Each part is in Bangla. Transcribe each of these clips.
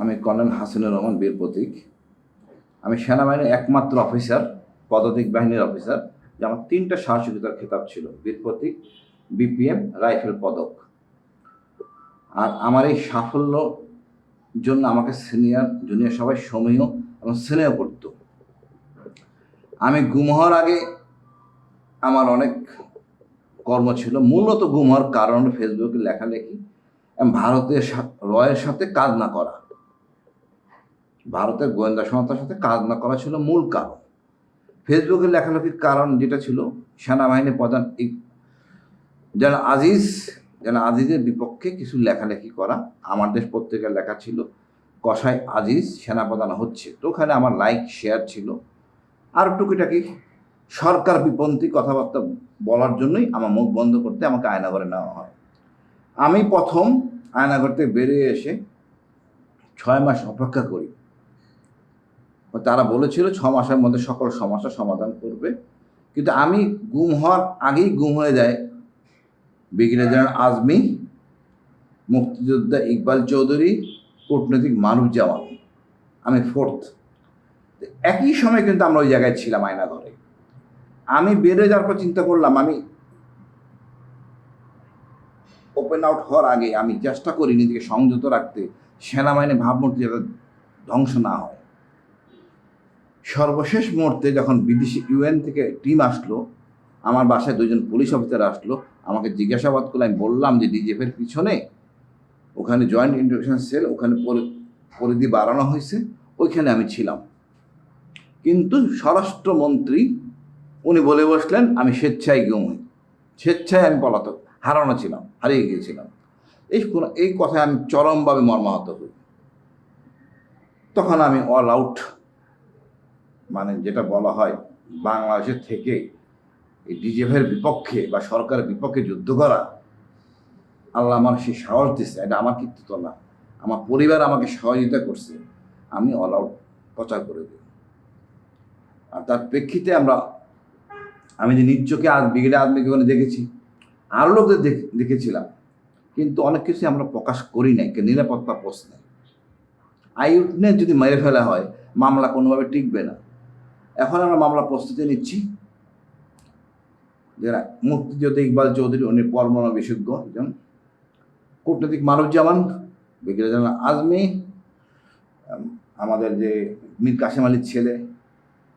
আমি কর্নেল হাসিনুর রহমান বীর প্রতীক। আমি সেনাবাহিনীর একমাত্র অফিসার, পদাতিক বাহিনীর অফিসার, যে আমার তিনটা সাহসিকতার খেতাব ছিল, বীর প্রতীক, বিপিএম, রাইফেল পদক। আর আমার এই সাফল্য জন্য আমাকে সিনিয়র, জুনিয়র সবাই সমীহ এবং স্নেহ করত আমি গুম হওয়ার আগে আমার অনেক কর্ম ছিল। মূলত গুম হওয়ার কারণ ফেসবুকে লেখালেখি ভারতের রয়ের সাথে কাজ না করা। ভারতের গোয়েন্দা সংস্থার সাথে কাজ না করা ছিল মূল কারণ। ফেসবুকে লেখালেখির কারণ যেটা ছিল সেনাবাহিনী প্রধান যেন আজিজ, যেন আজিজের বিপক্ষে কিছু লেখালেখি করা। আমার দেশ পত্রিকার লেখা ছিল, কসাই আজিজ সেনাপ্রধান হচ্ছে। তো ওখানে আমার লাইক, শেয়ার ছিল। আর টুকিটাকি সরকার বিপন্থী কথাবার্তা বলার জন্যই আমার মুখ বন্ধ করতে আমাকে আয়নাঘরে নেওয়া হয়। আমি প্রথম আয়নাঘর থেকে বেরিয়ে এসে ছয় মাস অপেক্ষা করি। তারা বলেছিল ছ মাসের মধ্যে সকল সমস্যা সমাধান করবে। কিন্তু আমি গুম হওয়ার আগেই গুম হয়ে যায় ব্রিগেডিয়ার জেনারেল আজমি, মুক্তিযোদ্ধা ইকবাল চৌধুরী, কূটনৈতিক মানব জামান আমি ফোর্থ। একই সময় কিন্তু আমরা ওই জায়গায় ছিলাম আয়নাঘরে। আমি বেরোয় যাওয়ার পর চিন্তা করলাম, আমি ওপেন আউট হওয়ার আগে আমি চেষ্টা করি নিজেকে সংযত রাখতে সেনাবাহিনী ভাবমূর্তি যাতে ধ্বংস না হয়। সর্বশেষ মুহূর্তে যখন বিদেশি ইউএন থেকে টিম আসলো, আমার বাসায় দুজন পুলিশ অফিসার আসলো, আমাকে জিজ্ঞাসাবাদ করলে, আমি বললাম যে ডিজিএফের পিছনে ওখানে জয়েন্ট ইন্টারভেনশন সেল ওখানে পরি- পরিধি বাড়ানো হয়েছে, ওইখানে আমি ছিলাম। কিন্তু স্বরাষ্ট্রমন্ত্রী, উনি বলে বসলেন, আমি স্বেচ্ছায় গুম হই। স্বেচ্ছায় আমি পলাতক, হারানো ছিলাম, হারিয়ে গিয়েছিলাম। এই কোন- এই কথায় আমি চরমভাবে মর্মাহত হই। তখন আমি অল আউট মানে যেটা বলা হয় বাংলাদেশের থেকে এই ডিজেফের বিপক্ষে বা সরকারের বিপক্ষে যুদ্ধ করা, আল্লাহ আমার সেই সাহস দিচ্ছে এটা আমার কৃতিত্ব না। আমার পরিবার আমাকে সহযোগিতা করছে, আমি অল আউট প্রচার করে দিই আর তার প্রেক্ষিতে আমরা, আমি যে নিজ চোখে আজ ব্রিগেডে আদমিকে দেখেছি আরও লোকদের দেখ- দেখেছিলাম, কিন্তু অনেক কিছু আমরা প্রকাশ করি নাই নিরাপত্তা প্রশ্নে। আইউটনে যদি মেরে ফেলা হয়, মামলা কোনোভাবে টিকবে না। এখন আমরা মামলা প্রস্তুতি নিচ্ছি। যারা মুক্তিযোদ্ধা ইকবাল চৌধুরী, উনি পরমাণু বিশেষজ্ঞ একজন কূটনৈতিক মানবজামান, ব্রিগেডিয়ার জেনারেল আজমি আমাদের যে মীর কাসেম আলীর ছেলে।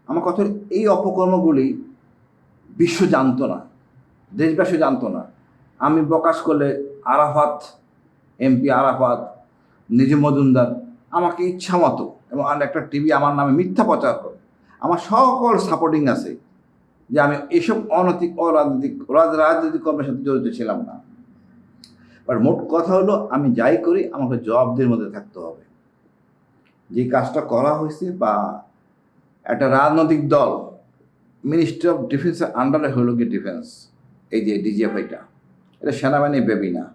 আমার কথা এই অপকর্মগুলি বিশ্ব জানতো না, দেশবাসী জানতো না। আমি প্রকাশ করলে আরাফাত এমপি আরাফাত, নিজে মজুমদার, আমাকে ইচ্ছা মতো, এবং আর একটা টিভি আমার নামে মিথ্যা প্রচার করে আমার সকল সাপোর্টিং আছে যে আমি এসব অনৈতিক, অরাজনৈতিক রাজ- রাজনৈতিক কর্মের সাথে জড়িত ছিলাম না। বাট মোট কথা হলো, আমি যাই করি, আমাকে জবাবদের মধ্যে থাকতে হবে। যে কাজটা করা হয়েছে বা একটা রাজনৈতিক দল মিনিস্ট্রি অফ ডিফেন্সের আন্ডারে হলো কি ডিফেন্স এই যে ডিজিএফ এটা এটা সেনাবাহিনী বেবি না,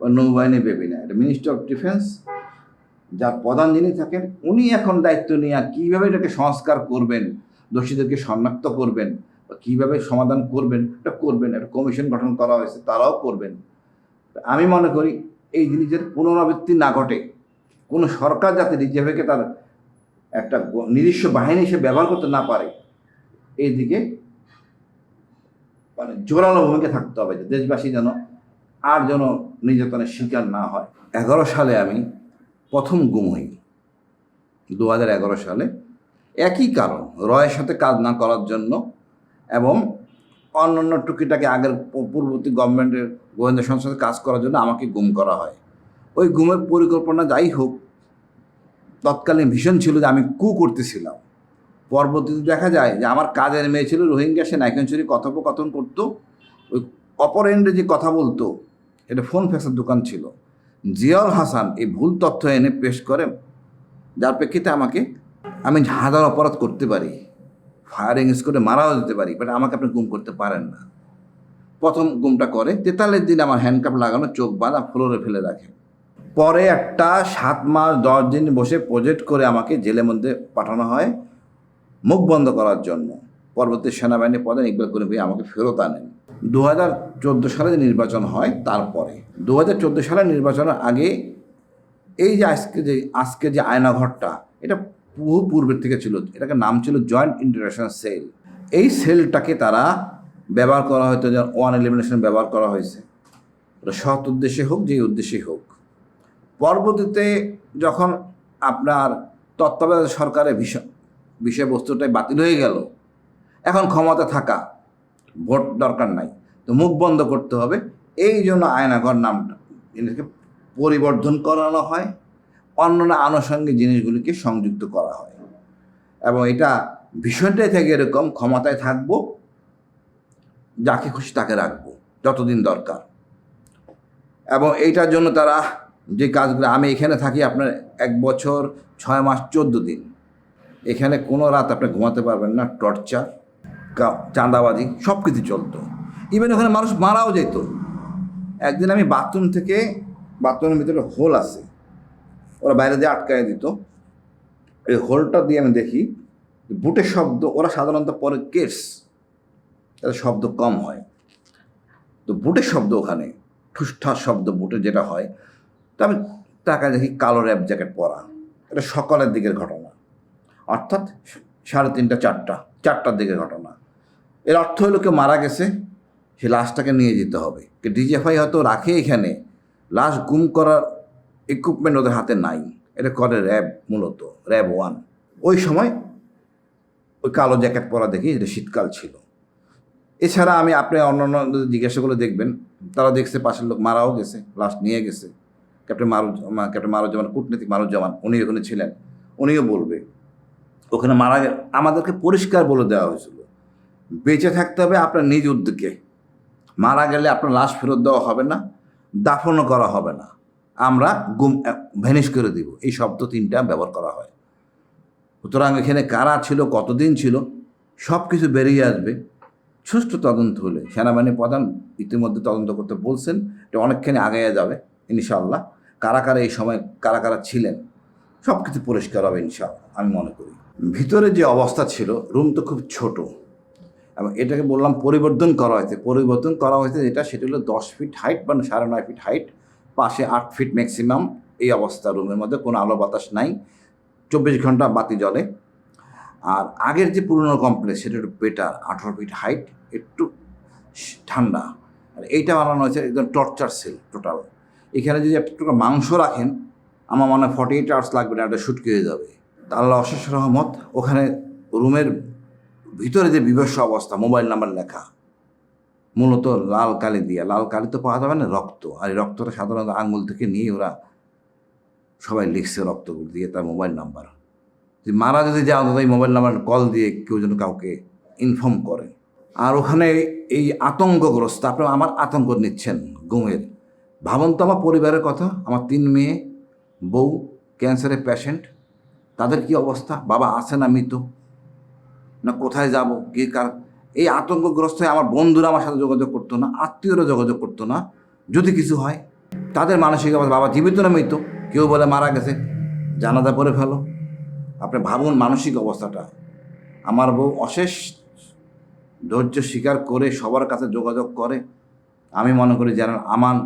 বা নৌবাহিনী বেবি না, এটা মিনিস্ট্রি অফ ডিফেন্স যার প্রধান যিনি থাকেন, উনি এখন দায়িত্ব নিয়ে কীভাবে এটাকে সংস্কার করবেন, দোষীদেরকে শনাক্ত করবেন, বা কীভাবে সমাধান করবেন, এটা করবেন, একটা কমিশন গঠন করা হয়েছে, তারাও করবেন। আমি মনে করি এই জিনিসের পুনরাবৃত্তি না ঘটে, কোনো সরকার যাতে রিজার্ভকে তার একটা নিজস্ব বাহিনী হিসেবে ব্যবহার করতে না পারে এই দিকে মানে জোরালো ভূমিকা থাকতে হবে, যে দেশবাসী যেন আর যেন নির্যাতনের শিকার না হয়। এগারো সালে আমি প্রথম গুম হই দু সালে একই কারণ, রয়ের সাথে কাজ না করার জন্য এবং অন্যান্য টুকিটাকে আগের পূর্ববর্তী গভর্নমেন্টের গোয়েন্দা সংস্থাতে কাজ করার জন্য আমাকে গুম করা হয়। ওই গুমের পরিকল্পনা যাই হোক, তৎকালীন ভীষণ ছিল যে আমি কু করতেছিলাম। পরবর্তীতে দেখা যায় যে আমার কাজের মেয়ে ছিল রোহিঙ্গা, সে নাইকেশ্বরী কথোপকথন করতো। ওই অপর এন্ডে যে কথা বলতো, এটা ফোন ফ্যাক্সের দোকান ছিল। জিয়াউল হাসান এই ভুল তথ্য এনে পেশ করে, যার প্রেক্ষিতে আমাকে আমি হাজার অপরাধ করতে পারি ফায়ারিং স্কোরে মারাও যেতে পারি বাট আমাকে আপনি গুম করতে পারেন না। প্রথম গুমটা করে তেতালের দিন আমার হ্যান্ডকাপ লাগানো, চোখ বাঁধা ফ্লোরে ফেলে রাখে। পরে একটা সাত মাস, দশ দিন বসে প্রজেক্ট করে আমাকে জেলের মধ্যে পাঠানো হয়, মুখ বন্ধ করার জন্য। পরবর্তী সেনাবাহিনী প্রধান ইকবাল করিম ভাই আমাকে ফেরত আনেন। দু হাজার চোদ্দ সালে যে নির্বাচন হয়, তারপরে। দু হাজার চোদ্দ সালের নির্বাচনের আগে এই যে আজকে যে আজকে যে আয়নাঘরটা, এটা বহু পূর্বের থেকে ছিল। এটাকে নাম ছিল জয়েন্ট ইন্টারন্যাশনাল সেল এই সেলটাকে তারা ব্যবহার করা হয়তো যেমন ওয়ান এলিমিনেশন ব্যবহার করা হয়েছে। সৎ উদ্দেশ্যে হোক, যেই উদ্দেশ্যেই হোক। পরবর্তীতে যখন আপনার তত্ত্বাবধায়ক সরকারের বিষয় বিষয়বস্তুটাই বাতিল হয়ে গেল, এখন ক্ষমতা থাকা ভোট দরকার নাই। তো মুখ বন্ধ করতে হবে। এই জন্য আয়নাঘর নামটা এটাকে পরিবর্ধন করানো হয়। অন্যান্য আনুষঙ্গিক জিনিসগুলিকে সংযুক্ত করা হয়। এবং এটা ভীষণটাই থেকে এরকম ক্ষমতায় থাকব, যাকে খুশি তাকে রাখব, যতদিন দরকার। এবং এইটার জন্য তারা যে কাজগুলো, আমি এখানে থাকি আপনার এক বছর ছয় মাস চোদ্দ দিন। এখানে কোনো রাত আপনি ঘুমাতে পারবেন না, টর্চার। চাঁদাবাজি সব কিছু চলতো। ইভেন ওখানে মানুষ মারাও যেত। একদিন আমি বাথরুম থেকে বাথরুমের ভিতরে হোল আছে। ওরা বাইরে দিয়ে আটকায় দিত। এই হোলটা দিয়ে আমি দেখি বুটের শব্দ, ওরা সাধারণত পরে কেটস তাদের শব্দ কম হয়। তো বুটের শব্দ ওখানে, ঠুসঠাস শব্দ বুটে যেটা হয়। তো আমি তাকায় দেখি কালো র্যাপ জ্যাকেট পরা। এটা সকালের দিকের ঘটনা। অর্থাৎ সাড়ে তিনটা, চারটা, চারটার দিকের ঘটনা। এর অর্থ হলো কেউ মারা গেছে, সে লাশটাকে নিয়ে যেতে হবে। ডিজিএফআই হয়তো রাখে এখানে, লাশ গুম করার ইকুইপমেন্ট ওদের হাতে নাই। এটা করে র্যাব মূলত, র্যাব ওয়ান। ওই সময় ওই কালো জ্যাকেট পরা দেখি এটা শীতকাল ছিল। এছাড়া আমি আপনি অন্যান্য জিজ্ঞাসা করে দেখবেন, তারা দেখছে পাশের লোক মারাও গেছে, লাশ নিয়ে গেছে। ক্যাপ্টেন মারু ক্যাপ্টেন মারুজ্জামান, কূটনীতিক মারুজ্জামান, উনি ওখানে ছিলেন। উনিও বলবে, ওখানে মারা আমাদেরকে পরিষ্কার বলে দেওয়া হয়েছিল। বেঁচে থাকতে হবে আপনার নিজ উদ্যোগে। মারা গেলে আপনার লাশ ফেরত দেওয়া হবে না, দাফনও করা হবে না। আমরা গুম ভ্যানিশ করে দিব। এই শব্দ তিনটা ব্যবহার করা হয়। সুতরাং এখানে কারা ছিল, কতদিন ছিল সব কিছু বেরিয়ে আসবে। সুষ্ঠু তদন্ত হলে সেনাবাহিনী প্রধান ইতিমধ্যে তদন্ত করতে বলছেন, এটা অনেকখানি আগাইয়া যাবে, ইনশাআল্লাহ। কারা কারা এই সময় কারা কারা ছিলেন সব কিছু পরিষ্কার হবে, ইনশাআল্লাহ, আমি মনে করি। ভিতরে যে অবস্থা ছিল, রুম তো খুব ছোট। এবং এটাকে বললাম পরিবর্তন করা হয়েছে। পরিবর্তন করা হয়েছে যেটা, সেটা হলো দশ ফিট হাইট বা সাড়ে নয় ফিট হাইট পাশে আট ফিট ম্যাক্সিমাম এই অবস্থা রুমের মধ্যে, কোনো আলো বাতাস নাই, চব্বিশ ঘণ্টা বাতি জ্বলে। আর আগের যে পুরনো কমপ্লেক্স সেটা একটু বেটার আঠারো ফিট হাইট একটু ঠান্ডা। আর এইটা বানানো হয়েছে একদম টর্চার সেল টোটাল এখানে যদি একটু মাংস রাখেন, আমার মনে হয় ফর্টি এইট আওয়ার্স লাগবে না একটা শুটকি হয়ে যাবে। তা আল্লাহ অশেষ রহমত, ওখানে রুমের ভিতরে যে বিভৎস অবস্থা, মোবাইল নাম্বার লেখা, মূলত লাল কালি দিয়ে, লাল কালি তো পাওয়া যাবে না, রক্ত। আর এই রক্তটা সাধারণত আঙুল থেকে নিয়ে ওরা সবাই লিখছে রক্তগুলো দিয়ে তার মোবাইল নাম্বার। যে মারা যদি যায়, অন্তত এই মোবাইল নাম্বার কল দিয়ে কেউ যেন কাউকে ইনফর্ম করে। আর ওখানে এই আতঙ্কগ্রস্ত আপনারা আমার আতঙ্ক নিচ্ছেন গুমের ভাবুন তো আমার পরিবারের কথা, আমার তিন মেয়ে, বউ ক্যান্সারের পেশেন্ট তাদের কি অবস্থা? বাবা আছে না মৃত? না কোথায় যাব, কি কার, এই আতঙ্কগ্রস্ত হয়ে আমার বন্ধুরা আমার সাথে যোগাযোগ করতো না, আত্মীয়রা যোগাযোগ করতো না, যদি কিছু হয়, তাদের মানসিক অবস্থা, বাবা জীবিত না মৃত, কেউ বলে মারা গেছে, জানাজা করে ফেলো। আপনি ভাবুন মানসিক অবস্থাটা। আমার বউ অশেষ ধৈর্য স্বীকার করে সবার কাছে যোগাযোগ করে। আমি মনে করি যেন আমার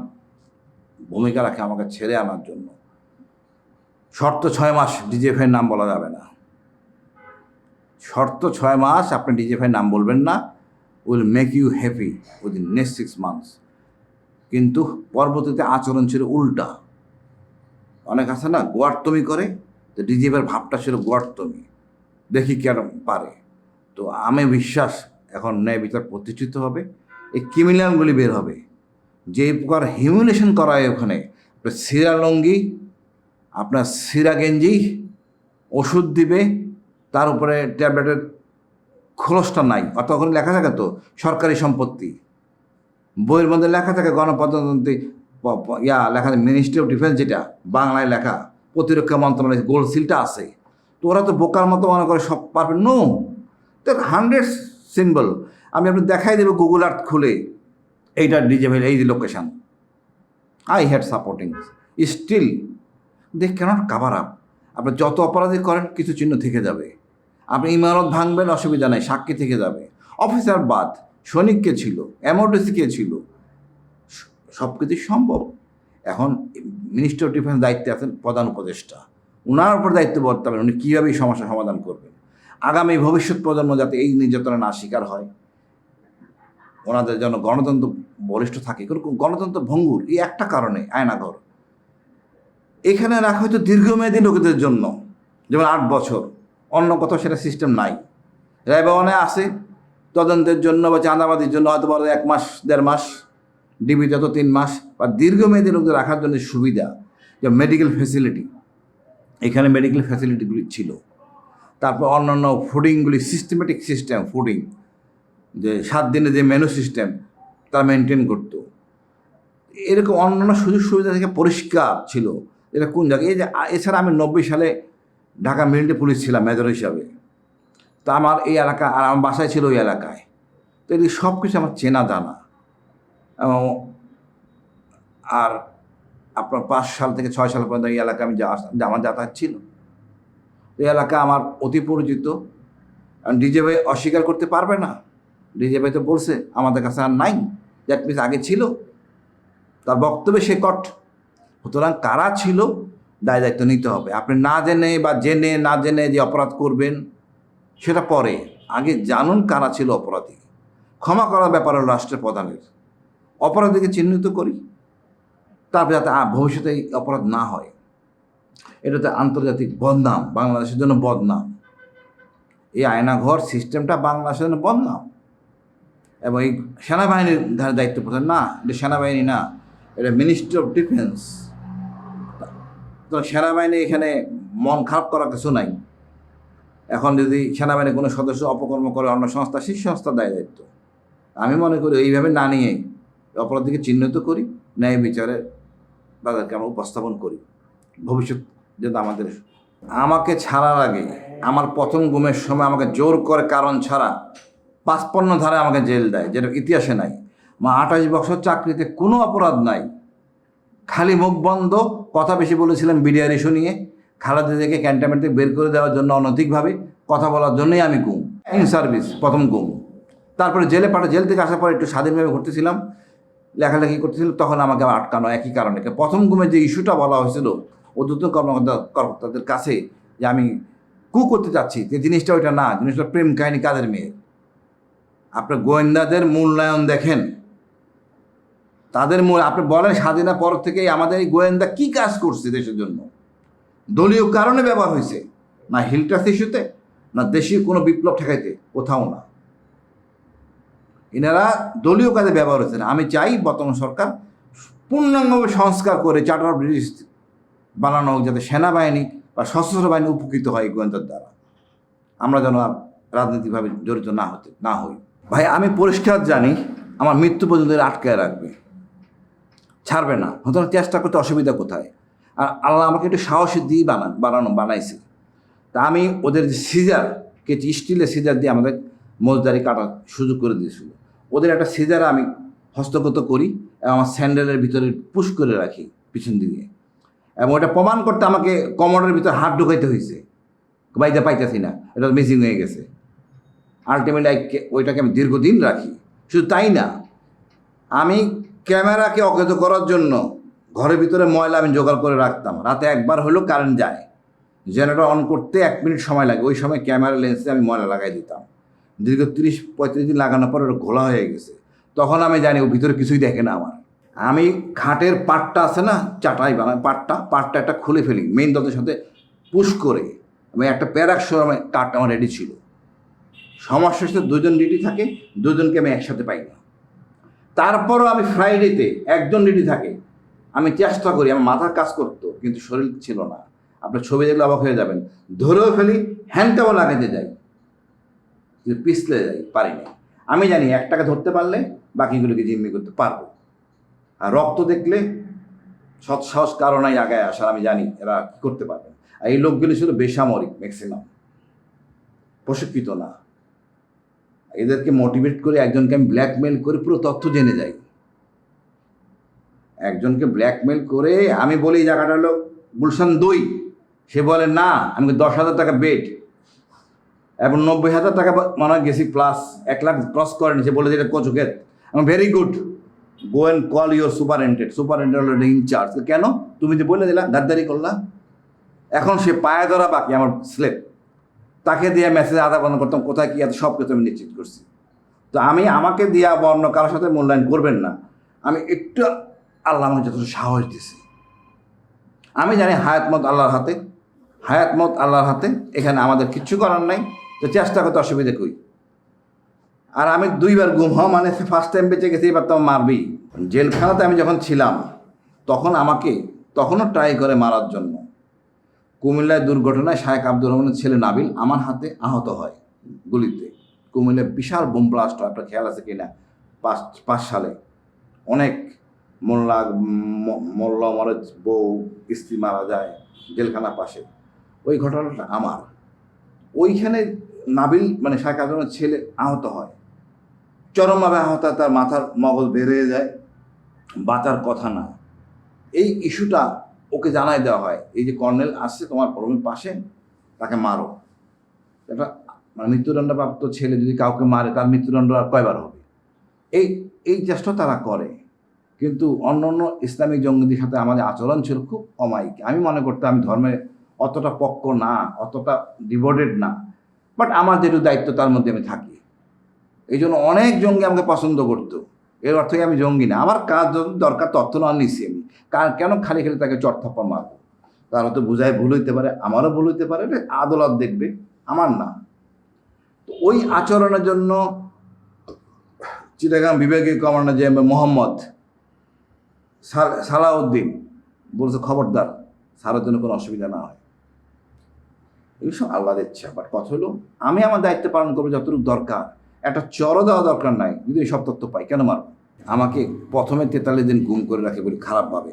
ভূমিকা রাখে আমাকে ছেড়ে আনার জন্য। শর্ত ছয় মাস ডিজেফের নাম বলা যাবে না। শর্ত ছয় মাস, আপনি ডিজেফের নাম বলবেন না will make you happy within next six months কিন্তু পরবর্তীতে আচরণ ছিল উল্টা। অনেক আছে না, গোয়ার্তমি করে, তো ডিজেফের ভাবটা ছিল গোয়ার্তমি। দেখি কেন পারে। তো আমি বিশ্বাস, এখন ন্যায় বিচার প্রতিষ্ঠিত হবে, এই ক্রিমিনালগুলি বের হবে। যে প্রকার হিউমিলেশন করা হয় ওখানে সিরা লঙ্গি, আপনার সিরা গেঞ্জি, ওষুধ দিবে তার উপরে ট্যাবলেটের খোলসটা নাই। অর্থাৎ ওখানে লেখা থাকে তো, সরকারি সম্পত্তি। বইয়ের মধ্যে লেখা থাকে গণপ্রজাতন্ত্রী ইয়া লেখা মিনিস্ট্রি অফ ডিফেন্স যেটা, বাংলায় লেখা, প্রতিরক্ষা মন্ত্রণালয় গোল্ড সিলটা আছে। তো ওরা তো বোকার মতো মনে করে সব পারবে। নো তো হান্ড্রেড সিম্বল আমি আপনি দেখাই দেবো গুগল আর্থ খুলে। এইটা ডিজেবল এই location I had supporting still they can't cover up আপনি যত অপরাধী করেন, কিছু চিহ্ন থেকে যাবে। আপনি ইমারত ভাঙবেন, অসুবিধা নাই, সাক্ষী থেকে যাবে। অফিসার বাদ সৈনিক কে ছিল এমার্জেন্সি কে ছিল? সব কিছু সম্ভব। এখন মিনিস্টার অফ ডিফেন্স দায়িত্বে আছেন প্রধান উপদেষ্টা। ওনার উপর দায়িত্ব বর্তাবেন, উনি কীভাবে এই সমস্যার সমাধান করবেন? আগামী ভবিষ্যৎ প্রজন্ম যাতে এই নির্যাতনে না শিকার হয়, ওনাদের যেন গণতন্ত্র বলিষ্ঠ থাকে। গণতন্ত্র ভঙ্গুর, এই একটা কারণে, আয়নাঘর। এখানে রাখা হয়তো দীর্ঘমেয়াদী লোকেদের জন্য, যেমন আট বছর। অন্য কোথাও সেটা সিস্টেম নাই। রায়বাগানে আসে তদন্তের জন্য বা চাঁদাবাদির জন্য হয়তো বড় এক মাস, দেড় মাস ডিবিতে তো তিন মাস, বা দীর্ঘমেয়াদী লোকদের রাখার জন্য সুবিধা, যে মেডিকেল ফেসিলিটি এখানে মেডিকেল ফ্যাসিলিটিগুলি ছিল। তারপর অন্যান্য ফুডিংগুলি সিস্টেমেটিক সিস্টেম ফুডিং যে সাত দিনে যে মেনু সিস্টেম তারা মেনটেন করতো। এরকম অন্যান্য সুযোগ সুবিধা থেকে পরিষ্কার ছিল, এটা কোন জায়গায়? এই যে, এছাড়া আমি নব্বই সালে ঢাকা মিলিটারি পুলিশ ছিলাম মেজর হিসাবে। তা আমার এই এলাকা, আর আমার বাসায় ছিল ওই এলাকায়। তো এটি সব কিছু আমার চেনা জানা। এবং আর আপনার পাঁচ সাল থেকে ছয় সাল পর্যন্ত এই এলাকা আমি যা- আমার যাতায়াত ছিল। এই এলাকা আমার অতি পরিচিত। ডিজে ভাই অস্বীকার করতে পারবে না। ডিজে ভাই তো বলছে, আমাদের কাছে আর নাই। দ্যাট মিনস আগে ছিল। তার বক্তব্যে সে কট। সুতরাং কারা ছিল দায় দায়িত্ব নিতে হবে। আপনি না জেনে বা জেনে, না জেনে যে অপরাধ করবেন, সেটা পরে। আগে জানুন কারা ছিল অপরাধী। ক্ষমা করার ব্যাপার হলো রাষ্ট্রের প্রধানের। অপরাধীকে চিহ্নিত করি, তারপরে যাতে ভবিষ্যতে অপরাধ না হয়। এটাতে আন্তর্জাতিক বদনাম, বাংলাদেশের জন্য বদনাম। এই আয়নাঘর সিস্টেমটা বাংলাদেশের জন্য বদনাম। এবং এই সেনাবাহিনীর দায়িত্ব প্রধান, না, এটা সেনাবাহিনী না, এটা মিনিস্ট্রি অফ ডিফেন্স তো সেনাবাহিনী এখানে মন খারাপ করার কিছু নাই। এখন যদি সেনাবাহিনীর কোনো সদস্য অপকর্ম করে অন্য সংস্থা, সেই সংস্থা দায় দায়িত্ব। আমি মনে করি এইভাবে না নিয়ে অপরাধীকে চিহ্নিত করি, ন্যায় বিচারে তাদেরকে আমরা উপস্থাপন করি। ভবিষ্যৎ যেন আমাদের আমাকে ছাড়ার আগে, আমার প্রথম গুমের সময় আমাকে জোর করে কারণ ছাড়া পাঁচপন্ন ধারায় আমাকে জেল দেয়, যেটা ইতিহাসে নাই। মা আঠাশ বছর চাকরিতে কোনো অপরাধ নাই। খালি মুখ বন্ধ, কথা বেশি বলেছিলাম বিডিআর ইস্যু নিয়ে। খালাদা থেকে ক্যান্টনমেন্ট থেকে বের করে দেওয়ার জন্য অনৈতিকভাবে কথা বলার জন্যই আমি গুম। ইন সার্ভিস, প্রথম গুম। তারপরে জেলে পাঠা, জেল থেকে আসার পর একটু স্বাধীনভাবে ঘুরতেছিলাম। লেখালেখি করতেছিল, তখন আমাকে আটকানো একই কারণে। প্রথম গুমে যে ইস্যুটা বলা হয়েছিল ঊর্ধ্বতন কর্মকর্তা, কর্মকর্তাদের কাছে যে আমি কু করতে চাচ্ছি, যে জিনিসটা ওইটা না, জিনিসটা প্রেম কাহিনী কাদের মেয়ে আপনার গোয়েন্দাদের মূল্যায়ন দেখেন। তাদের মূল আপনি বলেন স্বাধীনতার পর থেকেই আমাদের এই গোয়েন্দা কি কাজ করছে দেশের জন্য? দলীয় কারণে ব্যবহার হয়েছে? না হিলটাস ইস্যুতে? না দেশীয় কোনো বিপ্লব ঠেকাইতে? কোথাও না। এনারা দলীয় কাজে ব্যবহার হয়েছে না। আমি চাই বর্তমান সরকার পূর্ণাঙ্গভাবে সংস্কার করে চার্টার অফ ব্রিটিশ বানানো হোক, যাতে সেনাবাহিনী বা সশস্ত্র বাহিনী উপকৃত হয় গোয়েন্দার দ্বারা। আমরা যেন আর রাজনীতিভাবে জড়িত না হতে না হই। ভাই, আমি পরিষ্কার জানি, আমার মৃত্যু পর্যন্ত আটকায় রাখবে। ছাড়বে না। সুতরাং চেষ্টা করতে অসুবিধা কোথায়? আর আল্লাহ আমাকে একটু সাহসী দিয়ে বানান বানানো, বানাইছে। তা আমি ওদের যে সিজার কেটে স্টিলের সিজার দিয়ে আমাদের মজদারি কাটার সুযোগ করে দিয়েছিল, ওদের একটা সিজার আমি হস্তগত করি এবং আমার স্যান্ডেলের ভিতরে পুশ করে রাখি পিছন দিকে। এবং ওটা প্রমাণ করতে আমাকে কমরের ভিতরে হাত ঢুকাইতে হয়েছে বাইতে পাইতেছি না, এটা মিসিং হয়ে গেছে। আলটিমেটলি ওইটাকে আমি দীর্ঘদিন রাখি। শুধু তাই না, আমি ক্যামেরাকে অকেজ করার জন্য ঘরের ভিতরে ময়লা আমি জোগাড় করে রাখতাম। রাতে একবার হলেও কারেন্ট যায়। জেনারেটর অন করতে এক মিনিট সময় লাগে। ওই সময় ক্যামেরা লেন্সে আমি ময়লা লাগাই দিতাম। দীর্ঘ তিরিশ, পঁয়ত্রিশ দিন লাগানোর পর ওটা ঘোলা হয়ে গেছে। তখন আমি জানি ও ভিতরে কিছুই দেখে না আমার। আমি খাটের পাটটা আছে না, চাটাই বানাই, পাটটা পাটটা একটা খুলে ফেলি মেইন দলের সাথে পুশ করে। আমি একটা প্যারাক সময় কাঠটা আমার রেডি ছিল। সমস্যা হচ্ছে দুজন রেডি থাকে, দুজনকে আমি একসাথে পাই না। তারপরও আমি ফ্রাইডেতে একজন রেডি থাকে। আমি চেষ্টা করি, আমার মাথা কাজ করতো, কিন্তু শরীর ছিল না। আপনার ছবি দেখলে অবাক হয়ে যাবেন। ধরেও ফেলি হ্যান্ডটাও লাগাতে যাই। কিন্তু পিছলে যাই, পারি না আমি জানি একটাকে ধরতে পারলে বাকিগুলোকে জিম্মি করতে পারব। আর রক্ত দেখলে সৎসাহস কারণেই আগায় আসার, আমি জানি এরা কী করতে পারবে আর এই লোকগুলি ছিল বেসামরিক ম্যাক্সিমাম প্রশিক্ষিত না। এদেরকে মোটিভেট করে একজনকে আমি ব্ল্যাকমেল করে পুরো তথ্য জেনে যাই। একজনকে ব্ল্যাকমেল করে আমি বলি জায়গাটা হলো গুলশান দুই। সে বলে, না, আমি দশ হাজার টাকা বেড এবং নব্বই হাজার টাকা মনে হয় গেছি প্লাস এক লাখ ক্রস করেনি। সে বলে যে এটা কচুকের আমি very good go and call your superintendent superintendent in charge কেন? তুমি যে বলে দিলা, গাদ্দারি করলা। এখন সে পায়ে ধরা বাকি, আমার স্লেপ তাকে দিয়ে মেসেজ আদা বর্ণ করতাম, কোথায় কি আছে সব কিছু আমি নিশ্চিত করছি। তো আমি আমাকে দিয়া বর্ণ কারোর সাথে মূল্যায়ন করবেন না, আমি একটু আল্লাহ আমাকে যথেষ্ট সাহস দিছি। আমি জানি হায়াতমত আল্লাহর হাতে হায়াতমত আল্লাহর হাতে, এখানে আমাদের কিচ্ছু করার নাই, তো চেষ্টা করতে অসুবিধা কই? আর আমি দুইবার গুম হওয়া মানে ফার্স্ট টাইম বেঁচে গেছি, এবার তো মারবেই জেলখানাতে আমি যখন ছিলাম, তখন আমাকে তখনও ট্রাই করে মারার জন্য। কুমিল্লায় দুর্ঘটনায় শায়েক আব্দুর রহমানের ছেলে নাবিল আমার হাতে আহত হয় গুলিতে। কুমিল্লায় বিশাল বোম ব্লাস্ট খেয়াল আছে কিনা? পাঁচ পাঁচ সালে। অনেক মোল্লা মোল্লা মরেজ বউ, স্ত্রী মারা যায় জেলখানার পাশে। ওই ঘটনাটা আমার। ওইখানে নাবিল মানে শায়েক আব্দুর রহমানের ছেলে আহত হয়। চরমভাবে আহত, তার মাথার মগজ বেড়ে যায়। বাঁচার কথা না। এই ইস্যুটা ওকে জানাই দেওয়া হয়, এই যে কর্নেল আসছে তোমার প্রবলেম পাশে, তাকে মারো। এটা মানে মৃত্যুদণ্ডপ্রাপ্ত ছেলে যদি কাউকে মারে, তার মৃত্যুদণ্ড আর কয়বার হবে? এই এই চেষ্টা তারা করে। কিন্তু অন্য অন্য ইসলামিক জঙ্গিদের সাথে আমাদের আচরণ ছিল খুব অমায়িক। আমি মনে করতাম আমি ধর্মে অতটা পক্ক না, অতটা ডিভোটেড না। বাট আমার যেটু দায়িত্ব তার মধ্যে আমি থাকি। এই জন্য অনেক জঙ্গি আমাকে পছন্দ করতো। এর অর্থ আমি জঙ্গি না? আমার কাজ যত দরকার তথ্য না নিচ্ছি আমি। কার, কেন খালি খালি তাকে চটথাপ্পড় মারবো? তার হয়তো বোঝায় ভুল হইতে পারে, আমারও ভুল হইতে পারে আদালত দেখবে, আমার না। তো ওই আচরণের জন্য চিটাগাং বিভাগীয় কমান্ডার যে মোহাম্মদ সালাউদ্দিন বলছে, খবরদার, সারের জন্য কোনো অসুবিধা না হয়। এইসব আল্লাহর ইচ্ছা বাট কথা হলো, আমি আমার দায়িত্ব পালন করব যতটুকু দরকার। একটা চড়ও দেওয়া দরকার নাই। যদি এই সব তথ্য পাই, কেন মারব? আমাকে প্রথমে তেতাল্লিশ দিন গুম করে রাখে বলি খারাপভাবে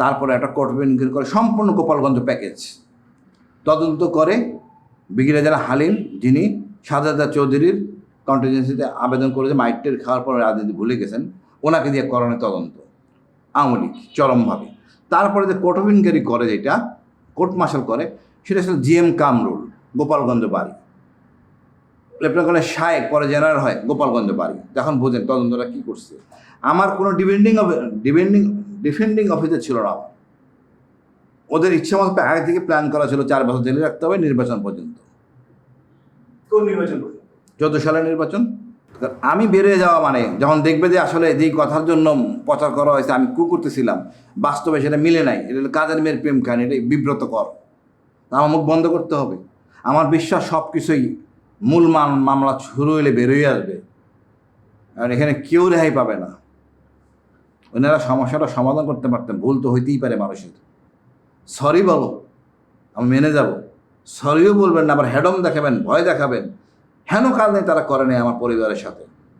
তারপরে একটা কোর্টবেন করে সম্পূর্ণ গোপালগঞ্জ প্যাকেজ তদন্ত করে বিগিরা যারা হালিম, যিনি সাজাদা চৌধুরীর কন্টিজেন্সিতে আবেদন করেছে মাইটের খাওয়ার পরে রাজনীতি ভুলে গেছেন, ওনাকে দিয়ে করানো তদন্ত। আওয়ামী লীগ চরমভাবে। তারপরে যে কোর্ট অফ ইনকোয়ারি করে যেটা, কোর্ট মার্শাল করে, সেটা ছিল জিএম কামরুল, গোপালগঞ্জ বাড়ি। লেফটেন্যান্ট শায়েক পরে জেনারেল হয় গোপালগঞ্জ বাড়ি। তখন বোঝেন তদন্তটা কী করছে। আমার কোনো ডিপেন্ডিং ডিপেন্ডিং ডিফেন্ডিং অফিসার ছিল না আমার। ওদের ইচ্ছা মতো আগে থেকে প্ল্যান করা ছিল চার বছর জেলে রাখতে হবে নির্বাচন পর্যন্ত। কোন নির্বাচন চোদ্দ সালের নির্বাচন। আমি বেরিয়ে যাওয়া মানে যখন দেখবে যে আসলে যেই কথার জন্য প্রচার করা হয়েছে আমি কু করতেছিলাম বাস্তবে সেটা মিলে নাই। এটা কাজের মেয়ের প্রেম কাহিনী এটা বিব্রতকর। আমার মুখ বন্ধ করতে হবে। আমার বিশ্বাস সব কিছুই মূল মান মামলা শুরু হলে বেরোয় আসবে। আর এখানে কেউ রেহাই পাবে না। ওনারা সমস্যাটা সমাধান করতে পারতেন, ভুল তো হইতেই পারে মানুষের। সরি বলো, আমি মেনে যাব। সরিও বলবেন না, আবার হ্যাডম দেখাবেন, ভয় দেখাবেন। হেন কাজ নেই তারা করেনি আমার পরিবারের সাথে।